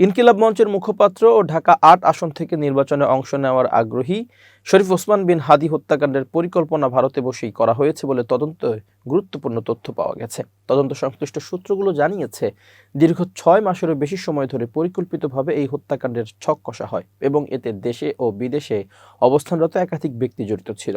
ইনকিলাব মঞ্চের মুখপাত্র ও ঢাকা আট আসন থেকে নির্বাচনে অংশ নেওয়ার আগ্রহী শরীফ ওসমান বিন হাদি হত্যাকাণ্ডের পরিকল্পনা ভারতে বসেই করা হয়েছে বলে তদন্ত গুরুত্বপূর্ণ তথ্য পাওয়া গেছে। তদন্ত সংশ্লিষ্ট সূত্রগুলো জানিয়েছে, দীর্ঘ ছয় মাসেরও বেশি সময় ধরে পরিকল্পিতভাবে এই হত্যাকাণ্ডের ছক কষা হয় এবং এতে দেশে ও বিদেশে অবস্থানরত একাধিক ব্যক্তি জড়িত ছিল।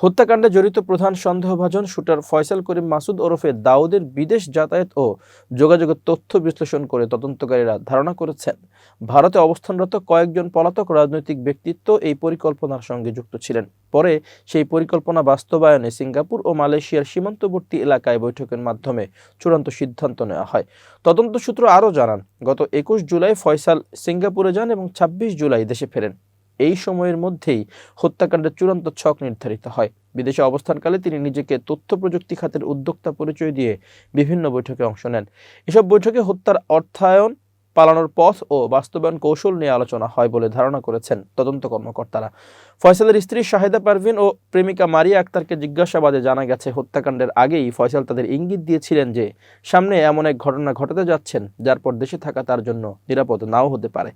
হত্যাকাণ্ডে জড়িত প্রধান সন্দেহভাজন শুটার ফয়সাল করিম মাসুদ ওরফে দাউদের বিদেশ যাতায়াত ও যোগাযোগের তথ্য বিশ্লেষণ করে তদন্তকারীরা ধারণা করেছেন। ভারতে অবস্থানরত কয়েকজন পলাতক রাজনৈতিক ব্যক্তিত্ব এই পরিকল্পনার সঙ্গে যুক্ত ছিলেন। পরে সেই পরিকল্পনা বাস্তবায়নে সিঙ্গাপুর ও মালয়েশিয়ার সীমান্তবর্তী এলাকায় বৈঠকের মাধ্যমে চূড়ান্ত সিদ্ধান্ত নেওয়া হয়। তদন্ত সূত্র আরও জানান, গত একুশ জুলাই ফয়সাল সিঙ্গাপুরে যান এবং ছাব্বিশ জুলাই দেশে ফেরেন। এই সময়ের মধ্যেই হত্যাকাণ্ডের চূড়ান্ত ছক নির্ধারিত হয়। বিদেশে অবস্থানকালে তিনি নিজেকে তথ্য প্রযুক্তি খাতের উদ্যোক্তা পরিচয় দিয়ে বিভিন্ন বৈঠকে অংশ নেন। এসব বৈঠকে হত্যার অর্থায়ন পালানোর পথ ও বাস্তবায়ন কৌশল নিয়ে আলোচনা হয় বলে ধারণা করেছেন তদন্ত কর্মকর্তারা। ফয়সালের স্ত্রী শাহেদা পারভিন ও প্রেমিকা মারিয়া আক্তারকে জিজ্ঞাসাবাদে জানা গেছে, হত্যাকাণ্ডের আগেই ফয়সাল তাদের ইঙ্গিত দিয়েছিলেন যে, সামনে এমন এক ঘটনা ঘটাতে যাচ্ছেন, যার পর দেশে থাকা তার জন্য নিরাপদ নাও হতে পারে।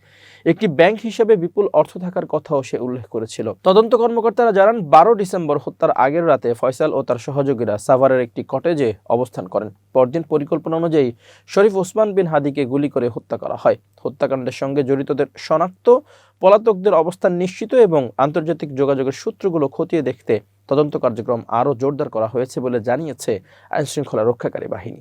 একটি ব্যাংক হিসেবে বিপুল অর্থ থাকার কথাও সে উল্লেখ করেছিল। তদন্ত কর্মকর্তারা জানান, বারো ডিসেম্বর হত্যার আগের রাতে ফয়সাল ও তার সহযোগীরা সাভারের একটি কটেজে অবস্থান করেন। পরদিন পরিকল্পনা অনুযায়ী শরীফ ওসমান বিন হাদিকে গুলি করে হত্যা করা হয়। হত্যাকাণ্ডের সঙ্গে জড়িতদের শনাক্ত, পলাতকদের অবস্থান নিশ্চিত এবং আন্তর্জাতিক যোগাযোগের সূত্রগুলো খতিয়ে দেখতে তদন্ত কার্যক্রম আরও জোরদার করা হয়েছে বলে জানিয়েছে আইনশৃঙ্খলা রক্ষাকারী বাহিনী।